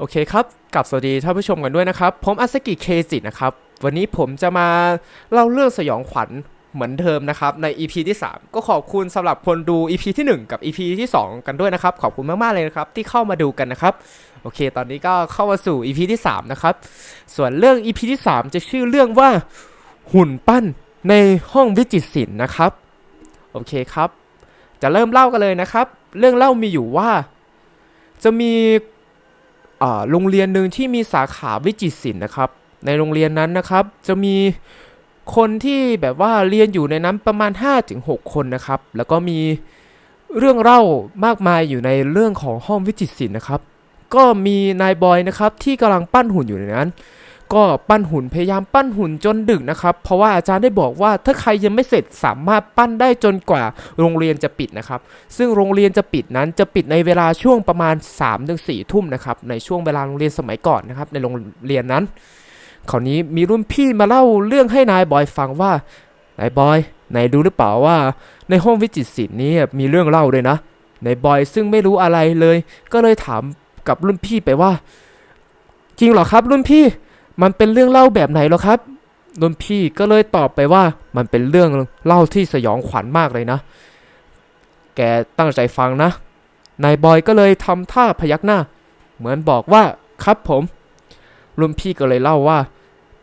โอเคครับกลับสวัสดีท่านผู้ชมกันด้วยนะครับ ผมอาสกิเคจินะครับ วันนี้ผมจะมาเล่าเรื่องสยองขวัญเหมือนเดิมนะครับ ใน EP ที่ 3 ก็ขอบคุณสำหรับคนดู EP ที่ 1 กับ EP ที่ 2 กันด้วยนะครับ ขอบคุณมาก ๆ เลยนะครับ ที่เข้ามาดูกันนะครับ โอเค ตอนนี้ก็เข้ามาสู่ EP ที่ 3 นะครับ ส่วนเรื่อง EP ที่ 3 จะชื่อเรื่องว่าหุ่นปั้นในห้องวิจิตรศิลป์นะครับ โอเคครับ จะเริ่มเล่ากันเลยนะครับ เรื่องเล่ามีอยู่ว่า จะมี โรงเรียนหนึ่งที่มีสาขาวิจิตรศิลป์นะครับ ในโรงเรียนนั้นนะครับ จะมีคนที่แบบว่าเรียนอยู่ในนั้นประมาณ 5-6 คนนะครับ แล้วก็มีเรื่องเล่ามากมายอยู่ในเรื่องของห้องวิจิตรศิลป์นะครับ ก็มีนายบอยนะครับที่กำลังปั้นหุ่นอยู่ในนั้น ก็ปั้นหุ่นพยายามปั้นหุ่นจนดึกนะครับ เพราะว่าอาจารย์ได้บอกว่าถ้าใครยังไม่เสร็จสามารถปั้นได้จนกว่าโรงเรียนจะปิดนะครับ ซึ่งโรงเรียนจะปิดนั้นจะปิดในเวลาช่วงประมาณ3ามถึงสี่ทุ่มนะครับ ในช่วงเวลาโรงเรียนสมัยก่อนนะครับ ในโรงเรียนนั้นคราวนี้มีรุ่นพี่มาเล่าเรื่องให้นายบอยฟังว่านายบอยนายดูหรือเปล่าว่า ในห้องวิจิตรศิลป์นี้มีเรื่องเล่าด้วยนะนายบอยซึ่งไม่รู้อะไรเลย ก็เลยถามกับรุ่นพี่ไปว่า จริงเหรอครับรุ่นพี่ มันเป็นเรื่องเล่าแบบไหนหรอครับรุ่นพี่ก็เลยตอบไปว่ามันเป็นเรื่องเล่าที่สยองขวัญมากเลยนะ แกตั้งใจฟังนะ นายบอยก็เลยทำท่าพยักหน้า เหมือนบอกว่าครับผม รุ่นพี่ก็เลยเล่าว่า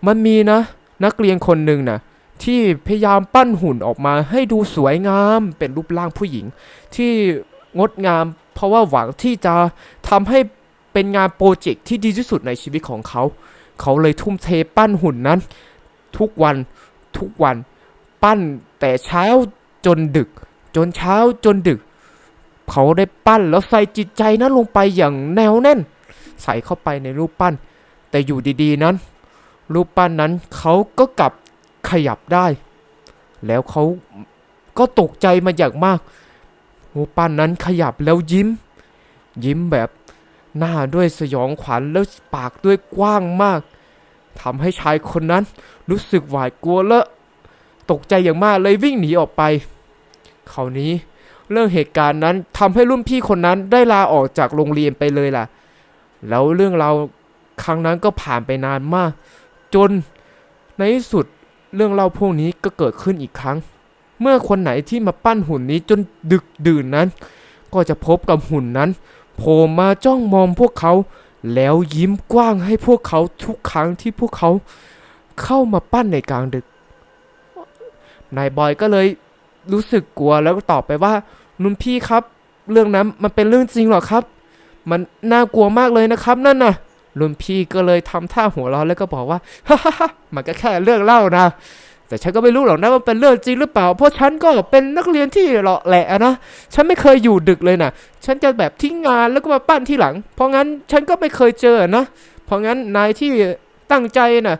มันมีนะ นักเรียนคนหนึ่งนะที่พยายามปั้นหุ่นออกมาให้ดูสวยงามเป็นรูปร่างผู้หญิง ที่งดงาม เพราะว่าหวังที่จะทำให้เป็นงานโปรเจกต์ที่ดีที่สุดในชีวิตของเขา เขาเลยทุ่มเทปั้นหุ่นนั้น ทุกวันทุกวันปั้นแต่เช้าจนดึก จนเช้าจนดึก เขาได้ปั้นแล้วใส่จิตใจนั้นลงไปอย่างแนวแน่น ใส่เข้าไปในรูปปั้น แต่อยู่ดีๆนั้น รูปปั้นนั้นเขาก็กลับขยับได้ แล้วเขาก็ตกใจมาอย่างมากรูปปั้นนั้นขยับแล้วยิ้ม ยิ้มแบบ หน้าด้วยสยองขวัญแล้วปากด้วยกว้างมากทำให้ชายคนนั้นรู้สึกหวาดกลัวและตกใจอย่างมากเลยวิ่งหนีออกไปคราวนี้เรื่องเหตุการณ์นั้นทำให้รุ่นพี่คนนั้นได้ลาออกจากโรงเรียนไปเลยล่ะ แล้วเรื่องราวครั้งนั้นก็ผ่านไปนานมาก จนในที่สุดเรื่องเล่าพวกนี้ก็เกิดขึ้นอีกครั้ง เมื่อคนไหนที่มาปั้นหุ่นนี้จนดึกดื่นนั้น ก็จะพบกับหุ่นนั้น โผล่มาจ้องมองพวกเขา แล้วยิ้มกว้างให้พวกเขาทุกครั้งที่พวกเขาเข้ามาปั้นในกลางดึก นายบอยก็เลยรู้สึกกลัวแล้วก็ตอบไปว่านุ่นพี่ครับ เรื่องนั้นมันเป็นเรื่องจริงหรอครับ มันน่ากลัวมากเลยนะครับ นั่นน่ะรุ่นพี่ก็เลยทำท่าหัวเราะแล้วก็บอกว่าฮ่าฮ่ามันก็แค่เรื่องเล่านะ แต่ฉันก็ไม่รู้หรอกนะว่าเป็นเรื่องจริงหรือเปล่า เพราะฉันก็เป็นนักเรียนที่เหลาะแหละนะ ฉันไม่เคยอยู่ดึกเลยนะ ฉันจะแบบทิ้งงานแล้วก็มาปั้นที่หลัง เพราะงั้นฉันก็ไม่เคยเจอนะ เพราะงั้นนายที่ตั้งใจนะ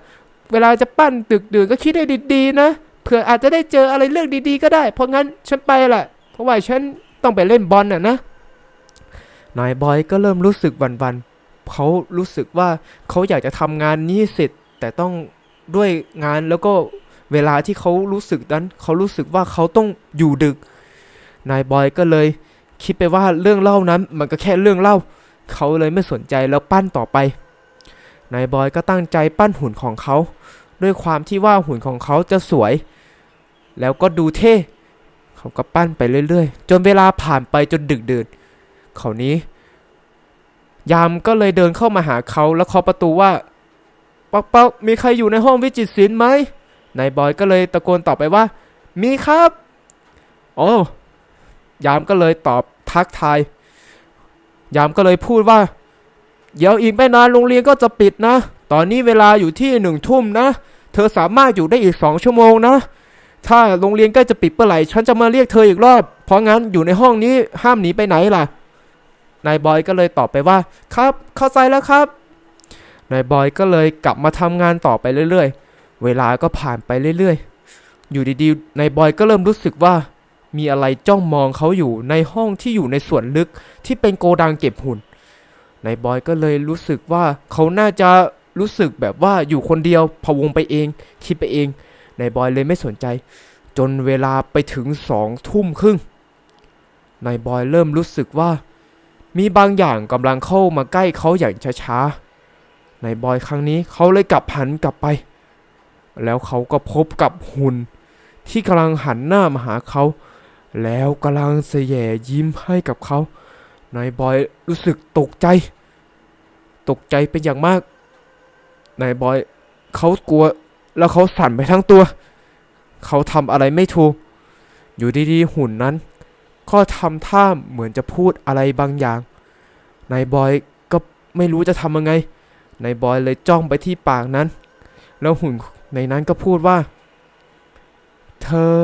เวลาจะปั้นตึกดื่นก็คิดให้ดีๆนะ เผื่ออาจจะได้เจออะไรเรื่องดีๆ ก็ได้ เพราะงั้นฉันไปละ เพราะว่าฉันต้องไปเล่นบอลน่ะนะ นายบอยก็เริ่มรู้สึกวันๆเขารู้สึกว่าเขาอยากจะทำงานนี้เสร็จแต่ต้องด้วยงานแล้วก็ เวลาที่เขารู้สึกนั้นเขารู้สึกว่าเขาต้องอยู่ดึก นายบอยก็เลย คิดไปว่าเรื่องเล่านั้น มันก็แค่เรื่องเล่า เขาเลยไม่สนใจแล้วปั้นต่อไป นายบอยก็ตั้งใจปั้นหุ่นของเขา ด้วยความที่ว่าหุ่นของเขาจะสวย แล้วก็ดูเท่ เขาก็ปั้นไปเรื่อยๆ จนเวลาผ่านไปจนดึกดื่นเขานี้ ยามก็เลยเดินเข้ามาหาเขาแล้วเคาะประตูว่าป๊อกป๊อกมีใครอยู่ในห้องวิจิตรศิลป์ไหม นายบอยก็เลยตะโกนตอบไปว่า มีครับ โอ้ยามก็เลยตอบทักทาย ยามก็เลยพูดว่า เดี๋ยวอีกไม่นานโรงเรียนก็จะปิดนะ ตอนนี้เวลาอยู่ที่หนึ่งทุ่มนะ เธอสามารถอยู่ได้อีกสองชั่วโมงนะ ถ้าโรงเรียนใกล้จะปิดเมื่อไหร่ ฉันจะมาเรียกเธออีกรอบ เพราะงั้นอยู่ในห้องนี้ห้ามหนีไปไหนล่ะ นายบอยก็เลยตอบไปว่า ครับ เข้าใจแล้วครับ นายบอยก็เลยกลับมาทำงานต่อไปเรื่อย ๆ เวลาก็ผ่านไปเรื่อยๆ อยู่ดีๆนายบอยก็เริ่มรู้สึกว่า มีอะไรจ้องมองเขาอยู่ในห้องที่อยู่ในส่วนลึกที่เป็นโกดังเก็บหุ่นนายบอยก็เลยรู้สึกว่าเขาน่าจะรู้สึกแบบว่าอยู่คนเดียวพะวงไปเอง คิดไปเองนายบอยเลยไม่สนใจ จนเวลาไปถึงสองทุ่มครึ่งนายบอยเริ่มรู้สึกว่า มีบางอย่างกำลังเข้ามาใกล้เขาอย่างช้าๆในบอยครั้งนี้เขาเลยกลับหันกลับไป แล้วเขาก็พบกับหุ่นที่กำลังหันหน้ามาหาเขา แล้วกำลังเสยแยยิ้มให้กับเขา นายบอยรู้สึกตกใจ ตกใจเป็นอย่างมาก นายบอยเขากลัวแล้วเขาสั่นไปทั้งตัว เขาทำอะไรไม่ถูก อยู่ดีๆ หุ่นนั้น ก็ทำท่าเหมือนจะพูดอะไรบางอย่าง นายบอยก็ไม่รู้จะทำยังไง นายบอยเลยจ้องไปที่ปากนั้น แล้วหุ่น ในนั้นก็พูดว่า เธอ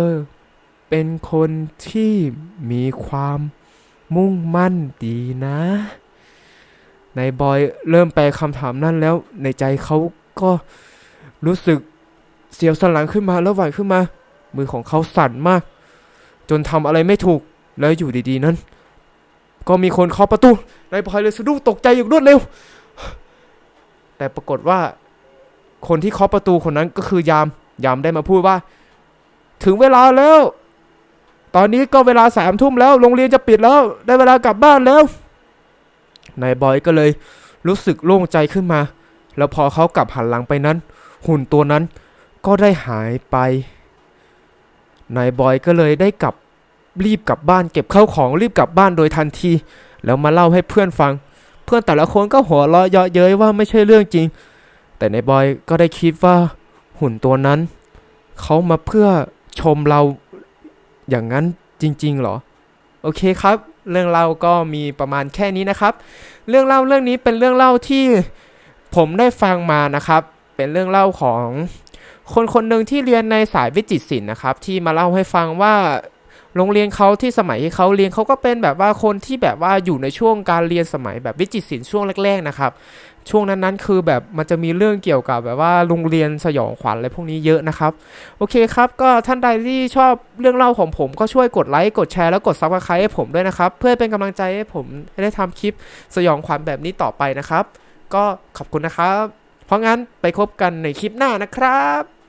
เป็นคนที่มีความมุ่งมั่นดีนะนายบอยเริ่มแปลคำถามนั้นแล้ว ในใจเขาก็รู้สึกเสียวสันหลังขึ้นมาแล้วไหวขึ้นมา มือของเขาสั่นมาก จนทำอะไรไม่ถูกแล้วอยู่ดีๆนั้น ก็มีคนเคาะประตูนายบอยเลยสะดุ้งตกใจอย่างรวดเร็ว แต่ปรากฏว่า คนที่เคาะประตูคนนั้นก็คือยาม ยามได้มาพูดว่า ถึงเวลาแล้ว ตอนนี้ก็เวลาสามทุ่มแล้ว โรงเรียนจะปิดแล้ว ได้เวลากลับบ้านแล้ว นายบอยก็เลยรู้สึกโล่งใจขึ้นมา แล้วพอเขากลับหันหลังไปนั้น หุ่นตัวนั้นก็ได้หายไป นายบอยก็เลยได้กลับรีบกลับบ้านเก็บข้าวของรีบกลับบ้านโดยทันที แล้วมาเล่าให้เพื่อนฟัง เพื่อนแต่ละคนก็หัวเราะเยาะเย้ยว่าไม่ใช่เรื่องจริง แต่ในบอยก็ได้คิดว่าหุ่นตัวนั้น เขามาเพื่อชมเราอย่างนั้นจริง ๆ หรอ โอเคครับ เรื่องเล่าก็มีประมาณแค่นี้นะครับ เรื่องเล่าเรื่องนี้เป็นเรื่องเล่าที่ผมได้ฟังมานะครับ เป็นเรื่องเล่าของคนคนหนึ่งที่เรียนในสายวิจิตรศิลป์นะครับ ที่มาเล่าให้ฟังว่าโรงเรียนเขาที่สมัยที่เขาเรียนเขาก็เป็นแบบว่าคนที่แบบว่าอยู่ในช่วงการเรียนสมัยแบบวิจิตรศิลป์ช่วงแรกๆนะครับ ช่วงนั้นๆ คือแบบมันจะมีเรื่องเกี่ยวกับแบบว่าโรงเรียนสยองขวัญอะไรพวกนี้เยอะนะครับ โอเคครับ ก็ท่านใดที่ชอบเรื่องเล่าของผมก็ช่วยกดไลค์กดแชร์แล้วกดซับสไครต์ให้ผมด้วยนะครับ เพื่อเป็นกำลังใจให้ผมได้ทำคลิปสยองขวัญแบบนี้ต่อไปนะครับ ก็ขอบคุณนะครับ เพราะงั้นไปพบกันในคลิปหน้านะครับ